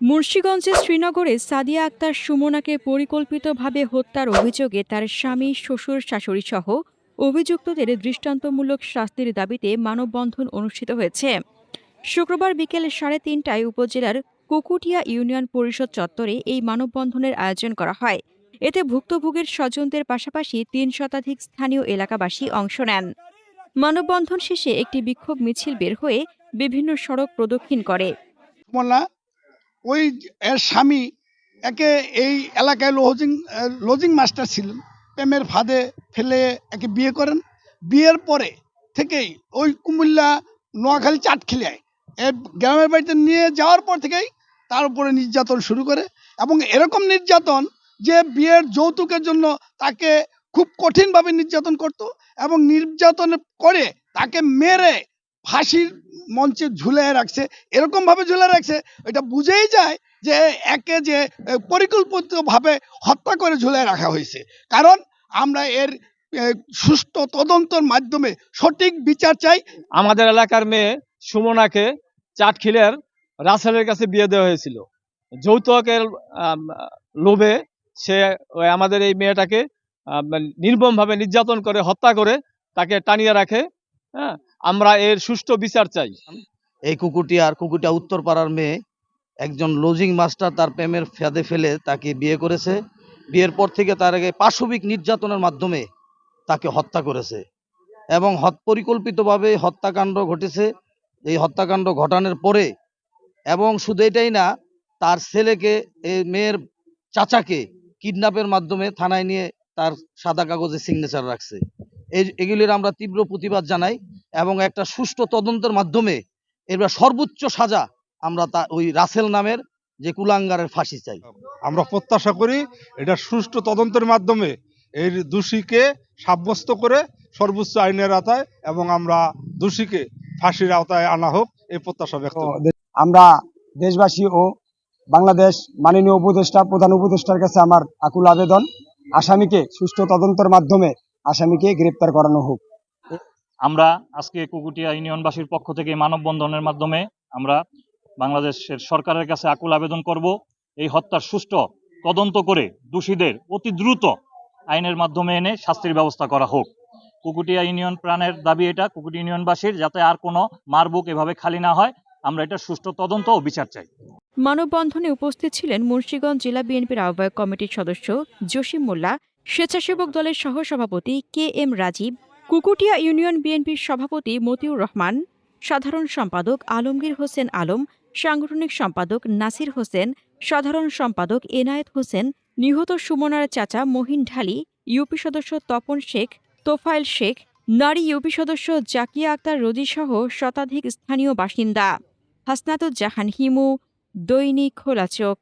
মুন্সীগঞ্জের শ্রীনগরে সাদিয়া আক্তার সুমনাকে পরিকল্পিতভাবে হত্যার অভিযোগে তার স্বামী, শ্বশুর, শাশুড়ি সহ অভিযুক্তদের দৃষ্টান্তমূলক শাস্তির দাবিতে মানববন্ধন অনুষ্ঠিত হয়েছে। শুক্রবার বিকেল সাড়ে তিনটায় উপজেলার কুকুটিয়া ইউনিয়ন পরিষদ চত্বরে এই মানববন্ধনের আয়োজন করা হয়। এতে ভুক্তভোগীর স্বজনদের পাশাপাশি তিন শতাধিক স্থানীয় এলাকাবাসী অংশ নেন। মানববন্ধন শেষে একটি বিক্ষোভ মিছিল বের হয়ে বিভিন্ন সড়ক প্রদক্ষিণ করে। ওই এর স্বামী একে এই এলাকায় লজিং লজিং মাস্টার ছিলেন প্রেমের ফাঁদে ফেলে একে বিয়ে করেন। বিয়ের পরে থেকেই ওই কুমিল্লা, নোয়াখালী চাটখিলিয়ায় এ গ্রামের বাড়িতে নিয়ে যাওয়ার পর থেকেই তার উপরে নির্যাতন শুরু করে এবং এরকম নির্যাতন যে বিয়ের যৌতুকের জন্য তাকে খুব কঠিনভাবে নির্যাতন করত এবং নির্যাতন করে তাকে মেরে, ফাঁসির মঞ্চে ঝুলে রাখছে এরকম ভাবে ঝুলে রাখছে, এটা বুঝেই যায় যে একে যে পরিকল্পিতভাবে হত্যা করে ঝুলে রাখা হয়েছে। কারণ আমরা এর সুষ্ঠু তদন্তের মাধ্যমে সঠিক বিচার চাই। আমাদের এলাকার মেয়ে সুমনাকে চাটখিলের রাসেলের কাছে বিয়ে দেওয়া হয়েছিল। যৌতুকের লোভে সে আমাদের এই মেয়েটাকে নির্মমভাবে নির্যাতন করে, হত্যা করে তাকে টানিয়ে রাখে হ্যাঁ? আমরা এর সুষ্ঠু বিচার চাই। এই কুকুরটিয়ার কুকুরটিয়া উত্তরপাড়ার মেয়ে। একজন লজিং মাস্টার, তার প্রেমের ফাঁদে ফেলে তাকে বিয়ে করেছে। বিয়ের পর থেকে তার আগে পাশবিক নির্যাতনের মাধ্যমে তাকে হত্যা করেছে। এবং পরিকল্পিতভাবে হত্যাকাণ্ড ঘটেছে। এই হত্যাকাণ্ড ঘটানোর পরে এবং শুধু এটাই না, তার ছেলেকে, এই মেয়ের চাচাকে কিডন্যাপের মাধ্যমে থানায় নিয়ে তার সাদা কাগজে সিগনেচার রাখছে। এগুলির আমরা তীব্র প্রতিবাদ জানাই এবং একটা সুষ্ঠু তদন্তের মাধ্যমে এবার সর্বোচ্চ সাজা আমরা তা ওই রাসেল নামের যে কুলাঙ্গারের ফাঁসি চাই। আমরা প্রত্যাশা করি এটা সুষ্ঠু তদন্তের মাধ্যমে এর দোষীকে সাব্যস্ত করে সর্বোচ্চ আইনের আওতায় এবং আমরা দোষীকে ফাঁসির আওতায় আনা হোক এই প্রত্যাশা ব্যক্ত আমরা দেশবাসী ও বাংলাদেশ মাননীয় উপদেষ্টা প্রধান উপদেষ্টার কাছে আমার আকুল আবেদন। আসামিকে সুষ্ঠু তদন্তের মাধ্যমে আসামিকে গ্রেপ্তার করানো হোক। আমরা আজকে কুকুটিয়া ইউনিয়নবাসীর পক্ষ থেকে মানববন্ধনের মাধ্যমে আমরা বাংলাদেশের সরকারের কাছে আকুল আবেদন করব। এই হত্যার সুষ্ঠু তদন্ত করে দোষীদের অতি দ্রুত আইনের মাধ্যমে এনে শাস্তির ব্যবস্থা করা হোক। কুকুটিয়া ইউনিয়ন প্রাণের দাবি এটা কুকুটি ইউনিয়নবাসীর যাতে আর কোনো মারবুক এভাবে খালি না হয় আমরা এটা সুষ্ঠু তদন্ত ও বিচার চাই। মানববন্ধনে উপস্থিত ছিলেন মুন্সিগঞ্জ জেলা বিএনপির আহ্বায়ক কমিটির সদস্য জসিম মোল্লা স্বেচ্ছাসেবক দলের সহসভাপতি K M Rajib, Kukutia union বিএনপির সভাপতি মতিউর রহমান, সাধারণ সম্পাদক আলমগীর হোসেন আলম, সাংগঠনিক সম্পাদক নাসির হোসেন, সাধারণ সম্পাদক এনায়েত হোসেন, নিহত সুমনার চাচা মহিন ঢালি, ইউপি সদস্য তপন শেখ, তোফায়েল শেখ, নারী ইউপি সদস্য জাকিয়া আক্তার রোজিসহ শতাধিক স্থানীয় বাসিন্দা। হাসনাতুজ্জাহান হিমু, দৈনিক খোলা চোখ।